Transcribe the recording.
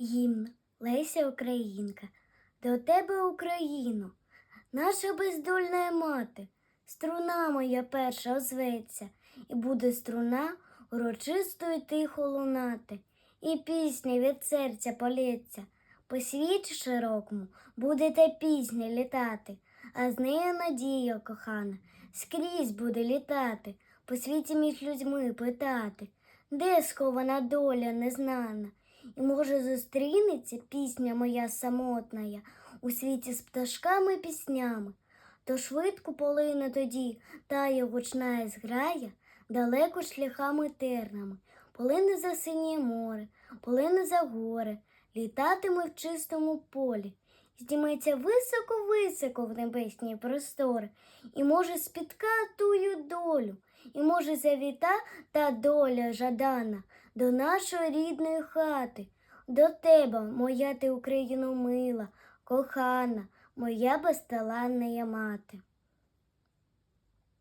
Гімн Леся Українка, до тебе, Україно, наша бездольна мати, струна моя перша озветься, і буде струна урочисто й тихо лунати, і пісня від серця полється, по світі широкому буде та пісня літати, а з нею надія кохана скрізь буде літати, по світі між людьми питати, де схована доля незнана. І може зустрінеться пісня моя самотная у світі з пташками піснями, то швидко полине тоді тая гучна зграя далеко шляхами тернами, полине за синє море, полине за гори, літатиме в чистому полі, здіметься високо-високо в небесні простори, і може спітка тую долю, і може завіта та доля жадана до нашої рідної хати, до тебе, моя ти Україно мила, кохана, моя безталанна мати.